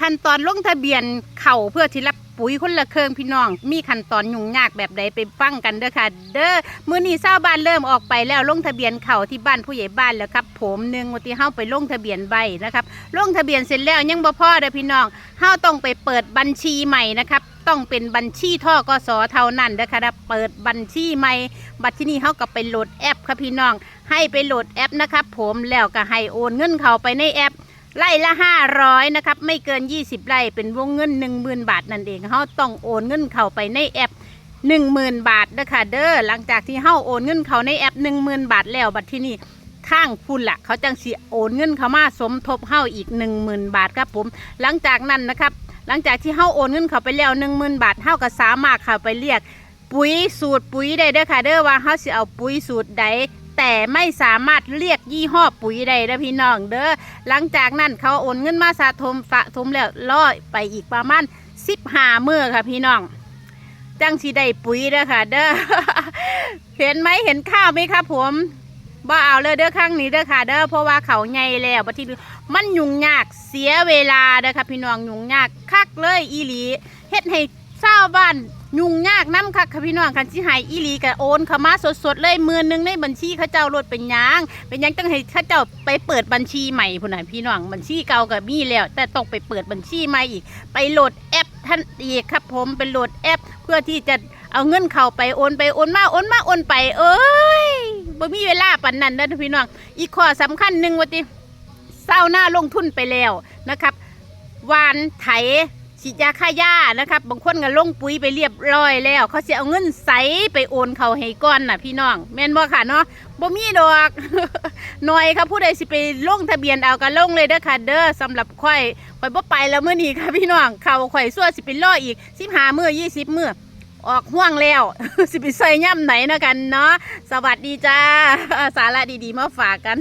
ขั้นตอนลงทะเบียนเข่าเพื่อที่รับปุ๋ยคนละเครื่องพี่น้อง มีขั้นตอนยุ่งยากแบบใดไปฟังกันเด้อค่ะ เด้อมื้อนี้ชาวบ้านเริ่มออกไปแล้วลงทะเบียนเข่าที่บ้านผู้ใหญ่บ้านแล้วครับผมหนึ่งวันที่เฮาไปลงทะเบียนใบนะครับลงทะเบียนเสร็จแล้วยังบ่พอเด้อพี่น้องเฮาต้องไปเปิดบัญชีใหม่นะครับต้องเป็นบัญชีท่อกสเท่านั้นนะคะเปิดบัญชีใหม่ บัตรที่นี่เฮาก็ไปโหลดแอปค่ะพี่น้อง ให้ไปโหลดแอปนะครับผมแล้วก็ให้โอนเงินเข้าไปในแอป ไล่ละ500นะครับ ไม่เกิน 20 ไร่เป็นวงเงิน 10,000 บาทนั่นเองเฮาต้องโอนเงินเข้าไปในแอป 10,000 บาทนะคะเด้อหลังจากที่เฮาโอนเงินเข้าในแอป 10,000 บาทแล้วบัตรที่นี่ข้างคุณล่ะ เขาจังสิโอนเงินเข้ามาสมทบเฮาอีก 10,000 บาทครับผม หลังจากนั้นนะครับ หลังจากที่เฮาโอนเงินเข้าไปแล้ว 10,000 บาทเฮาก็สามารถเข้าไปเรียก ปุ๋ยสูตรปุ๋ยได้เด้อค่ะเด้อว่าเฮาสิเอาปุ๋ยสูตรใด แต่ไม่สามารถเรียกยี่ห้อปุ๋ยใดเด้พี่น้องเด้อหลังจากนั้นเขาโอนเงินมาสะสมสะสมแล้วล่อไปอีกประมาณสิบห้ามือค่ะพี่น้อง จังสีได้ปุ๋ยเด้อค่ะ เด้อเห็นไหมเห็นข้าวไหมครับผมบ่เอาเลยเด้อครั้งนี้เด้อค่ะ เด้อเพราะว่าเขาใหญ่แล้วบัดทีนี้มันยุ่งยากเสียเวลาเด้อค่ะพี่น้องยุ่งยากคักเลยอีหลีเฮ็ดให้ ชาวบ้านยุ่งยากน้ำคักค่ะพี่น้องคันสิหายอีหลีก็โอนเข้ามาสดๆเลยมือหนึงในบัญชีเขาเจ้ารถเป็นยังเป็นยังต้องให้เขาเจ้าไปเปิดบัญชีใหม่พุ่นน่ะพี่น้องบัญชีเก่าก็มีแล้ว แต่ต้องไปเปิดบัญชีใหม่อีก ไปโหลดแอปท่านอีกครับผมเป็นโหลดแอป เพื่อที่จะเอาเงินเข้าไปโอนไปโอนมาโอนมาโอนไป เอ้ยบ่มีเวลาปันนั้นเด้อพี่น้องอีกข้อสำคัญหนึ่งว่าติเศร้าหน้าลงทุนไปแล้วนะครับวานไถ ฉีดยาฆ่าหญ้านะครับ บางคนก็ลงปุ๋ยไปเรียบร้อยแล้ว เขาจะเอาเงินใสไปโอนเขาให้ก้อนน่ะพี่น้อง แม่นบ่ค่ะเนาะบ่มีดอกหน่อยครับผู้ใดสิไปลงทะเบียนเอาก็ลงเลยเด้อค่ะเด้อสำหรับข่อยข่อยบ่ไปแล้วมื้อนี้ค่ะพี่น้องเขาข่อยซั่วสิไปรออีก15มื้อ20มื้อออกห่วงแล้ว สิไปใส่ย่ำไหนนะกันเนาะสวัสดีจ้า สาระดีๆมาฝากกัน